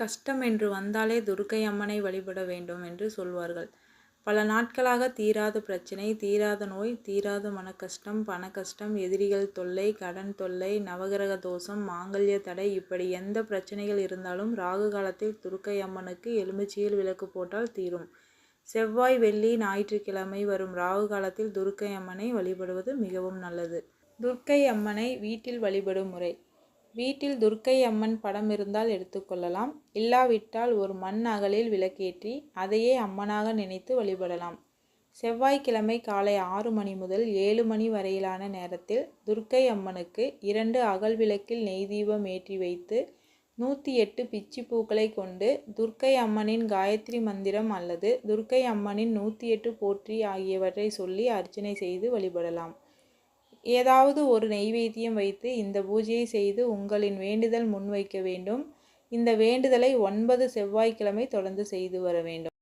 கஷ்டம் என்று வந்தாலே துர்க்கை அம்மனை வழிபட வேண்டும் என்று சொல்வார்கள். பல நாட்களாக தீராத பிரச்சனை தீராத நோய் தீராத மனக்கஷ்டம் பண கஷ்டம் எதிரிகள் தொல்லை கடன் தொல்லை நவகிரக தோஷம் மாங்கல்ய தடை இப்படி எந்த பிரச்சனைகள் இருந்தாலும் ராகு காலத்தில் துர்க்கை அம்மனுக்கு எலுமிச்சியில் விளக்கு போட்டால் தீரும். செவ்வாய் வெள்ளி ஞாயிற்றுக்கிழமை வரும் ராகு காலத்தில் துர்க்கை அம்மனை வழிபடுவது மிகவும் நல்லது. துர்க்கை அம்மனை வீட்டில் வழிபடும் முறை. வீட்டில் துர்க்கை அம்மன் படம் இருந்தால் எடுத்துக்கொள்ளலாம் இல்லாவிட்டால் ஒரு மண் அகலில் விளக்கேற்றி அதையே அம்மனாக நினைத்து வழிபடலாம். செவ்வாய்க்கிழமை காலை ஆறு மணி முதல் ஏழு மணி வரையிலான நேரத்தில் துர்க்கை அம்மனுக்கு இரண்டு அகல் விளக்கில் நெய் தீபம் ஏற்றி வைத்து நூற்றி எட்டு பிச்சி பூக்களை கொண்டு துர்க்கை அம்மனின் காயத்ரி மந்திரம் அல்லது துர்க்கை அம்மனின் நூற்றி எட்டு போற்றி ஆகியவற்றை சொல்லி அர்ச்சனை செய்து வழிபடலாம். ஏதாவது ஒரு நெய்வேத்தியம் வைத்து இந்த பூஜையை செய்து உங்களின் வேண்டுதல் முன்வைக்க வேண்டும். இந்த வேண்டுதலை ஒன்பது செவ்வாய்க்கிழமை தொடர்ந்து செய்து வர வேண்டும்.